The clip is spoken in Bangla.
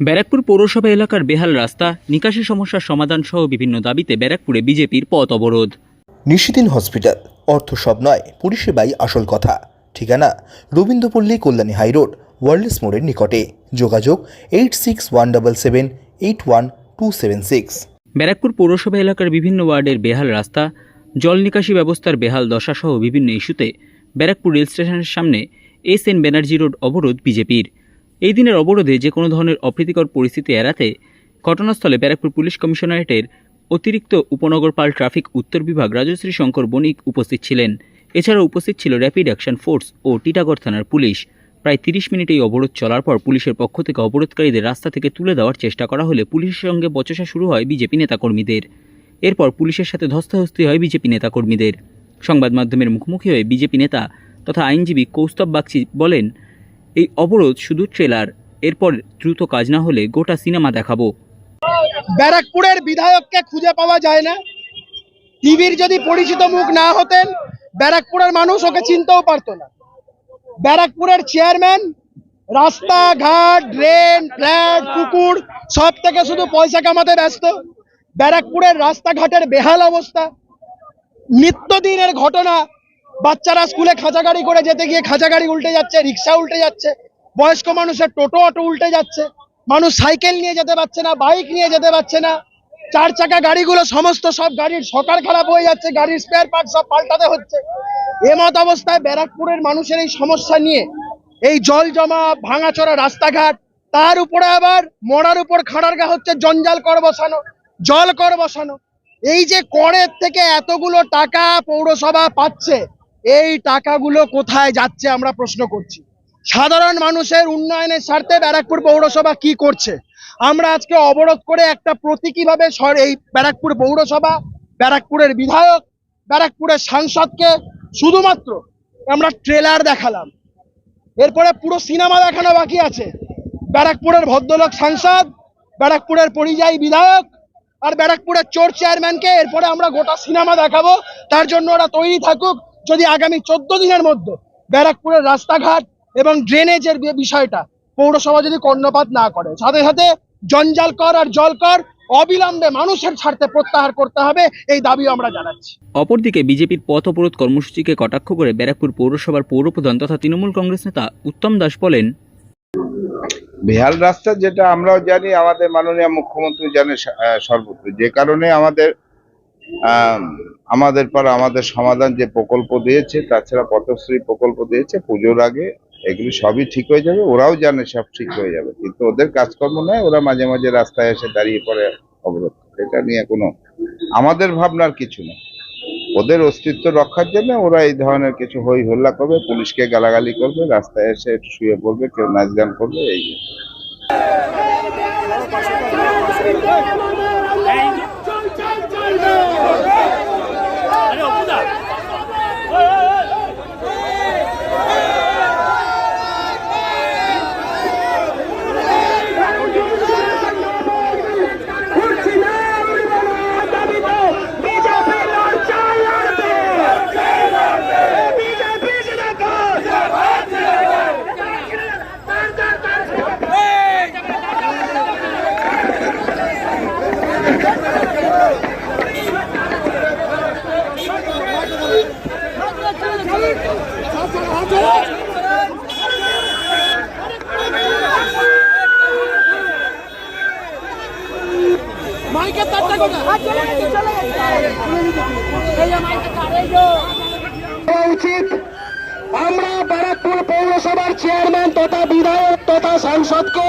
ব্যারাকপুর পৌরসভা এলাকার বেহাল রাস্তা নিকাশি সমস্যার সমাধান সহ বিভিন্ন দাবিতে ব্যারাকপুরে বিজেপির পথ অবরোধ। নিশিদিন হসপিটাল অর্থ সব নয় পরিষেবাই আসল কথা। ঠিকানা রবীন্দ্রপল্লী কল্যাণী হাইরোড ওয়ার্ল্ডস মোড়ের নিকটে। যোগাযোগ eight six one double seven eight one two seven six. Barrackpore পৌরসভা এলাকার বিভিন্ন ওয়ার্ডের বেহাল রাস্তা জল নিকাশি ব্যবস্থার বেহাল দশা সহ বিভিন্ন ইস্যুতে ব্যারাকপুর রেল স্টেশনের সামনে এস এন ব্যানার্জি রোড অবরোধ বিজেপির। এই দিনের অবরোধে যে কোনো ধরনের অপ্রীতিকর পরিস্থিতি এড়াতে ঘটনাস্থলে ব্যারাকপুর পুলিশ কমিশনারেটের অতিরিক্ত উপনগরপাল ট্রাফিক উত্তর বিভাগ রাজশ্রী শঙ্কর বণিক উপস্থিত ছিলেন। এছাড়াও উপস্থিত ছিল র্যাপিড অ্যাকশন ফোর্স ও টিটাগড় থানার পুলিশ। প্রায় তিরিশ মিনিট এই অবরোধ চলার পর পুলিশের পক্ষ থেকে অবরোধকারীদের রাস্তা থেকে তুলে দেওয়ার চেষ্টা করা হলে পুলিশের সঙ্গে বচসা শুরু হয় বিজেপি নেতাকর্মীদের। এরপর পুলিশের সাথে ধস্তাধস্তি হয় বিজেপি নেতাকর্মীদের। সংবাদ মাধ্যমের মুখোমুখি হয়ে বিজেপি নেতা তথা আইনজীবী কৌস্তব বাগচি বলেন এই অবরোধ শুধু ট্রেলার, এরপর দ্রুত কাজ না হলে গোটা সিনেমা দেখাবো। ব্যারাকপুরের বিধায়ককে খুঁজে পাওয়া যায় না। টিভির যদি পরিচিত মুখ না হতেন, ব্যারাকপুরের মানুষ ওকে চিনতেও পারতো না। ব্যারাকপুরের চেয়ারম্যান, রাস্তাঘাট, ড্রেন, ফ্ল্যাট, পুকুর, সব থেকে শুধু পয়সা কামাতে ব্যস্ত। ব্যারাকপুরের রাস্তাঘাটের বেহাল অবস্থা, নিত্যদিনের ঘটনা বাচ্চারা স্কুলে খাঁচা গাড়ি করে যেতে গিয়ে খাঁচা গাড়ি উল্টে যাচ্ছে, রিক্সা উল্টে যাচ্ছে, বয়স্ক মানুষের টোটো অটো উল্টে যাচ্ছে, মানুষ সাইকেল নিয়ে যেতে পারছে না, বাইক নিয়ে যেতে পারছে না, চার চাকা গাড়িগুলো সমস্ত সব গাড়ির সকার খারাপ হয়ে যাচ্ছে, গাড়ির স্পেয়ার পার্ট সব পাল্টাতে হচ্ছে। এমত অবস্থায় ব্যারাকপুরের মানুষের এই সমস্যা নিয়ে এই জল জমা, ভাঙাচোরা রাস্তাঘাট, তার উপরে আবার মরার উপর খাড়ার গা হচ্ছে জঞ্জাল কর বসানো, জল কর বসানো। এই যে করের থেকে এতগুলো টাকা পৌরসভা পাচ্ছে এই টাকাগুলো কোথায় যাচ্ছে আমরা প্রশ্ন করছি। সাধারণ মানুষের উন্নয়নের স্বার্থে ব্যারাকপুর পৌরসভা কি করছে? আমরা আজকে অবরোধ করে একটা প্রতীকীভাবে এই ব্যারাকপুর পৌরসভা, ব্যারাকপুরের বিধায়ক, ব্যারাকপুরের সাংসদকে শুধুমাত্র আমরা ট্রেলার দেখালাম। এরপরে পুরো সিনেমা দেখানো বাকি আছে। ব্যারাকপুরের ভদ্রলোক সাংসদ, ব্যারাকপুরের পরিযায়ী বিধায়ক আর ব্যারাকপুরের চোর চেয়ারম্যানকে এরপরে আমরা গোটা সিনেমা দেখাবো। তার জন্য ওরা তৈরি থাকুক। যদি আগামী চোদ্দ দিনের মধ্যে ব্যারাকপুরের রাস্তাঘাট এবং ড্রেনেজের বিষয়টা পৌরসভা যদি কর্ণপাত না করে সাথে সাথে জঞ্জাল কর আর জল কর অবিলম্বে মানুষের স্বার্থে প্রত্যাহার করতে হবে এই দাবিও আমরা জানাচ্ছি। অপরদিকে বিজেপির পথ অবরোধ কর্মসূচিকে কটাক্ষ করে ব্যারাকপুর পৌরসভার পৌরপ্রধান তথা তৃণমূল কংগ্রেস নেতা উত্তম দাস বলেন বেহাল রাস্তা যেটা আমরাও জানি আমাদের মাননীয় মুখ্যমন্ত্রী জানে সর্বত্র। যে কারণে আমাদের আম, আমাদের পর আমাদের সমাধান যে প্রকল্প দিয়েছে, তাছাড়া পথশ্রী প্রকল্প দিয়েছে, পুজোর আগে এগুলি সবই ঠিক হয়ে যাবে, ওরাও জানে সব ঠিক হয়ে যাবে। কিন্তু ওদের কাজকর্ম নয়, ওরা মাঝে মাঝে রাস্তায় এসে দাঁড়িয়ে পড়ে অবরোধ এটা নিয়ে কোনো, আমাদের ভাবনার কিছু নেই। ওদের অস্তিত্ব রক্ষার জন্য ওরা এই ধরনের কিছু হই হল্লা করবে, পুলিশকে গালাগালি করবে, রাস্তায় এসে একটু শুয়ে পড়বে, কেউ নাচ গান করবে, এই। উচিত। আমরা ব্যারাকপুর পৌরসভার চেয়ারম্যান তথা বিধায়ক তথা সাংসদকে